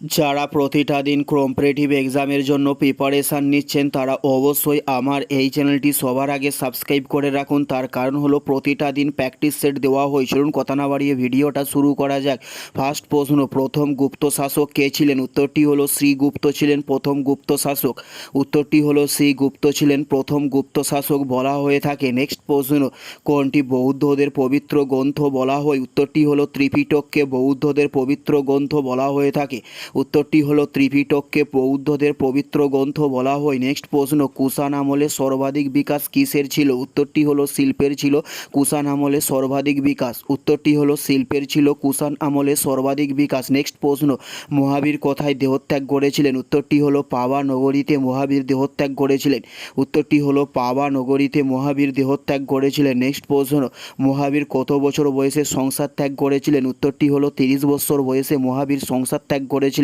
যারা প্রতিটা দিন কম্পারেটিভ এক্সামের জন্য প্রিপারেশান নিচ্ছেন, তারা অবশ্যই আমার এই চ্যানেলটি সবার আগে সাবস্ক্রাইব করে রাখুন। তার কারণ হলো প্রতিটা দিন প্র্যাকটিস সেট দেওয়া হয়। চলুন কথা না বাড়িয়ে ভিডিওটা শুরু করা যাক। ফার্স্ট প্রশ্ন, প্রথম গুপ্ত শাসক কে ছিলেন? উত্তরটি হলো শ্রীগুপ্ত ছিলেন, প্রথম গুপ্ত শাসক। উত্তরটি হলো শ্রীগুপ্ত ছিলেন, প্রথম গুপ্ত শাসক বলা হয়ে থাকে। নেক্সট প্রশ্ন, কোনটি বৌদ্ধদের পবিত্র গ্রন্থ বলা হয়? উত্তরটি হলো ত্রিপিটককে বৌদ্ধদের পবিত্র গ্রন্থ বলা হয়ে থাকে। উত্তরটি হলো ত্রিপিটককে বৌদ্ধদের পবিত্র গ্রন্থ বলা হয়। নেক্সট প্রশ্ন, কুষাণ আমলে সর্বাধিক বিকাশ কিসের ছিল? উত্তরটি হলো শিল্পের ছিল, কুষাণ আমলে সর্বাধিক বিকাশ। উত্তরটি হলো শিল্পের ছিল, কুষাণ আমলে সর্বাধিক বিকাশ। নেক্সট প্রশ্ন, মহাবীর কথায় দেহত্যাগ করেছিলেন? উত্তরটি হলো পাওয়া নগরীতে মহাবীর দেহত্যাগ করেছিলেন। উত্তরটি হলো পাওয়া নগরীতে মহাবীর দেহত্যাগ করেছিলেন। নেক্সট প্রশ্ন, মহাবীর কত বছর বয়সে সংসার ত্যাগ করেছিলেন? উত্তরটি হলো তিরিশ বছর বয়সে মহাবীর সংসার ত্যাগ করেছিলেন।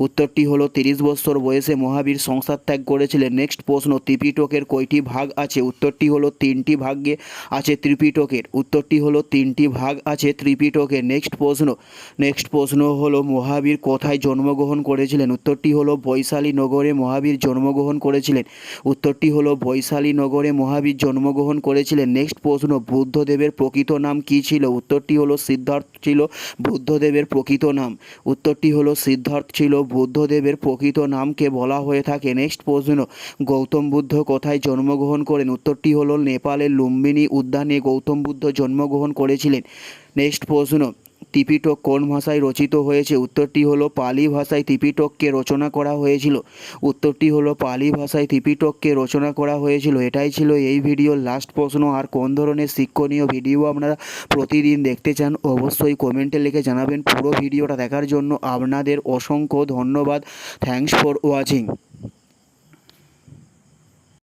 উত্তরটি হলো, তিরিশ বছর বয়সে মহাবীর সংসার ত্যাগ করেছিলেন। নেক্সট প্রশ্ন, ত্রিপিটকের কয়টি ভাগ আছে? উত্তরটি হলো, তিনটি ভাগে আছে ত্রিপিটকের। উত্তরটি হলো, তিনটি ভাগ আছে ত্রিপিটকের। নেক্সট প্রশ্ন নেক্সট প্রশ্ন হলো, মহাবীর কোথায় জন্মগ্রহণ করেছিলেন? উত্তরটি হলো, বৈশালী নগরে মহাবীর জন্মগ্রহণ করেছিলেন। উত্তরটি হলো, বৈশালী নগরে মহাবীর জন্মগ্রহণ করেছিলেন। নেক্সট প্রশ্ন, বুদ্ধদেবের প্রকৃত নাম কী ছিল? উত্তরটি হলো, সিদ্ধার্থ ছিল বুদ্ধদেবের প্রকৃত নাম। উত্তরটি হলো, সিদ্ধার্থ ছিল, বুদ্ধদেবের প্রকৃত নামকে বলা হয়ে থাকে। নেক্সট প্রশ্ন, গৌতম বুদ্ধ কোথায় জন্মগ্রহণ করেন? উত্তরটি হল নেপালের লুম্বিনী উদ্যানে গৌতম বুদ্ধ জন্মগ্রহণ করেছিলেন। নেক্সট প্রশ্ন ত্রিপিটক কোন ভাষায় রচিত হয়েছে? উত্তরটি হলো পালি ভাষায় ত্রিপিটককে রচনা করা হয়েছিল। উত্তরটি হলো পালি ভাষায় ত্রিপিটককে রচনা করা হয়েছিল। এটাই ছিল এই ভিডিওর লাস্ট প্রশ্ন। আর কোন ধরনের শিক্ষণীয় ভিডিও আপনারা প্রতিদিন দেখতে চান, অবশ্যই কমেন্টে লিখে জানাবেন। পুরো ভিডিওটা দেখার জন্য আপনাদের অসংখ্য ধন্যবাদ। Thanks for watching